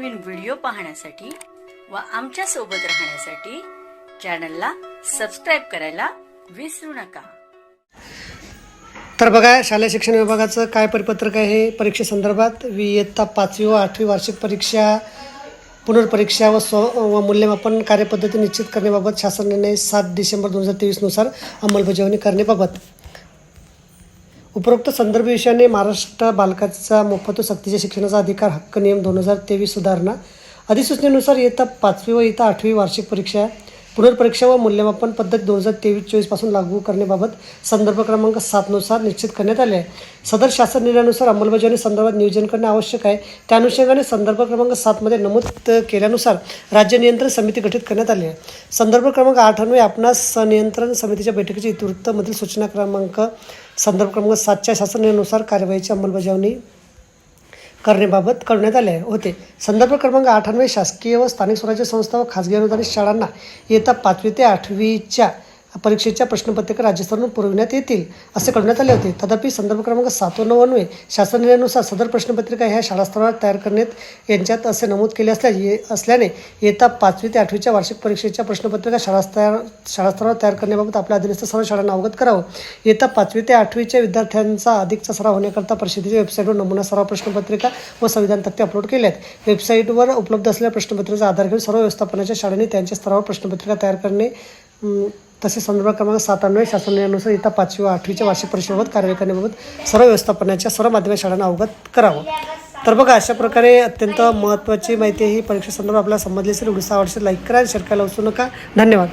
Video पाहण्यासाठी व आमच्यासोबत राहण्यासाठी चॅनलला सबस्क्राईब करायला विसरू नका. तर बघा शालेय शिक्षण विभागाचं काय परिपत्रक आहे? परीक्षेसंदर्भात वि इयत्ता पाचवी व आठवी वार्षिक परीक्षा पुनर्परीक्षा व स्व व मूल्यमापन कार्यपद्धती निश्चित करण्याबाबत शासन निर्णय सात डिसेंबर दोन हजार तेवीसनुसार अंमलबजावणी करण्याबाबत. उपरोक्त संदर्भ विषयाने महाराष्ट्र बालकाचा मोफत व सक्तीच्या शिक्षणाचा अधिकार हक्क नियम दोन हजार तेवीस सुधारणा अधिसूचनेनुसार इयत्ता पाचवी व इयत्ता आठवी वार्षिक परीक्षा पुनर्परीक्षा व मूल्यमापन पद्धत दोन हजार तेवीस चोवीसपासून लागू करण्याबाबत संदर्भ क्रमांक सातनुसार निश्चित करण्यात आले आहे. सदर शासन निर्णयानुसार अंमलबजावणी संदर्भात नियोजन करणे आवश्यक आहे. त्या अनुषंगाने संदर्भ क्रमांक सातमध्ये नमूद केल्यानुसार राज्य नियंत्रण समिती गठीत करण्यात आली आहे. संदर्भ क्रमांक आठ अन्वये आपणास संनियंत्रण समितीच्या बैठकीची इतिवृत्तमधील सूचना क्रमांक संदर्भ क्रमांक सातच्या शासनानुसार कार्यवाहीची अंमलबजावणी करण्याबाबत कळवण्यात आले होते. संदर्भ क्रमांक आठ शासकीय व स्थानिक स्वराज्य संस्था व खाजगी अनुदानित शाळांना इयत्ता पाचवी ते आठवीच्या परीक्षेच्या प्रश्नपत्रिका राज्यस्तरावरून पुरविण्यात येतील असे कळवण्यात आले होते. तथापि संदर्भ क्रमांक सात व नऊ अन्वये शासन निर्णयानुसार सदर प्रश्नपत्रिका ह्या शाळास्तरावर तयार करण्यात यांच्यात असे नमूद केले असल्या ये असल्याने येता पाचवी ते आठवीच्या वार्षिक परीक्षेच्या प्रश्नपत्रिका शाळास्तर शाळास्तरावर तयार करण्याबाबत आपल्या अधीनस्थ सर्व शाळांना अवगत करावं. येता पाचवी ते आठवीच्या विद्यार्थ्यांचा अधिकचा सराव होण्याकरता परिषदेच्या वेबसाईटवर नमुना सराव प्रश्नपत्रिका व संविधान तथ्य अपलोड केले आहेत वेबसाईटवर उपलब्ध असलेल्या प्रश्नपत्रिकेचा आधार घेऊन सर्व व्यवस्थापनाच्या शाळांनी त्यांच्या स्तरावर प्रश्नपत्रिका तयार करणे तसेच संदर्भ क्रमांक सात अन्वये शासन निर्णयानुसार पाचवी व आठवीच्या वार्षिक परीक्षेबाबत कार्यवाही करण्याबाबत सर्व व्यवस्थापनाच्या सर्व माध्यमिक शाळांना अवगत करावं. तर बघा अशा प्रकारे अत्यंत महत्त्वाची माहिती ही परीक्षेसंदर्भात आपल्याला समजली असेल व्हिडिओ आवडशील लाईक करा शेअर करायला विसरू नका. धन्यवाद.